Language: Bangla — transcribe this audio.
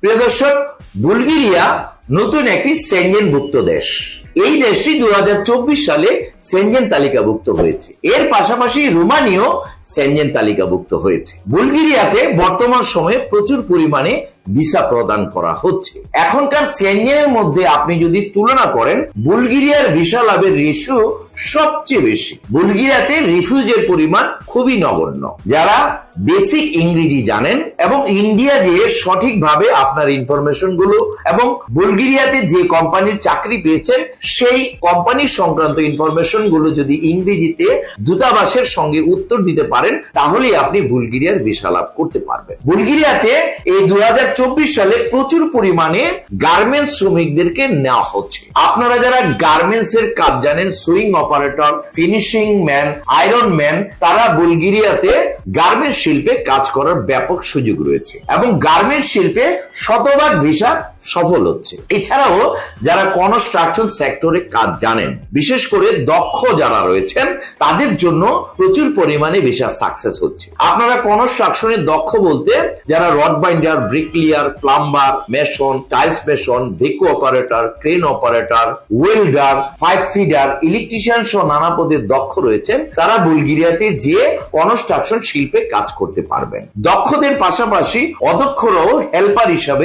প্রিয় দর্শক, বুলগেরিয়া নতুন একটি সেনজেনভুক্ত দেশ। এই দেশটি দু হাজার চব্বিশ সালে সেঞ্জেন তালিকাভুক্ত হয়েছে। এর পাশাপাশি রোমানিও সেঞ্জেন তালিকাভুক্ত হয়েছে। বুলগেরিয়াতে বর্তমান সময়ে প্রচুর পরিমাণে ভিসা প্রদান করা হচ্ছে। এখনকার সেনজেনের মধ্যে আপনি যদি তুলনা করেন, বুলগেরিয়ার ভিসা লাভের রেশিও সবচেয়ে বেশি। বুলগেরিয়াতে রিফিউজের পরিমাণ খুবই নগণ্য। যারা বেসিক ইংরেজি জানেন এবং ইন্ডিয়া যে সঠিকভাবে আপনার ইনফরমেশনগুলো এবং বুলগেরিয়াতে যে কোম্পানির চাকরি পেয়েছেন, সেই কোম্পানির সংক্রান্ত ইনফরমেশনগুলো যদি ইংরেজিতে দূতাবাসের সঙ্গে উত্তর দিতে পারেন, তাহলেই আপনি বুলগেরিয়ার ভিসা লাভ করতে পারবেন। বুলগেরিয়াতে এই দু হাজার সালে প্রচুর পরিমাণে গার্মেন্টস শ্রমিকদেরকে নেওয়া হচ্ছে। আপনারা যারা গার্মেন্টস এর কাজ জানেন sewing operator finishing man iron man তারা বুলগেরিয়াতে গার্মেন্টস শিল্পে কাজ করার ব্যাপক সুযোগ রয়েছে এবং গার্মেন্টস শিল্পে শতভাগ ভিসা সফল হচ্ছে। এছাড়াও যারা কনস্ট্রাকশন সেক্টরে কাজ জানেন, বিশেষ করে দক্ষ যারা রয়েছেন, তাদের জন্য প্রচুর পরিমাণে ভিসা সাকসেস হচ্ছে। আপনারা কনস্ট্রাকশনে দক্ষ বলতে যারা rod binder bricklayer plumber mason tiles mason ভেকু operator crane operator welder five feeder electrician সহ নানা পদে দক্ষ রয়েছেন। তারা বুলগেরিয়াতে যে কনস্ট্রাকশন শিল্পে কাজ করতে পারবেন। দক্ষদের পাশাপাশি অদক্ষরাও হেল্পার হিসাবে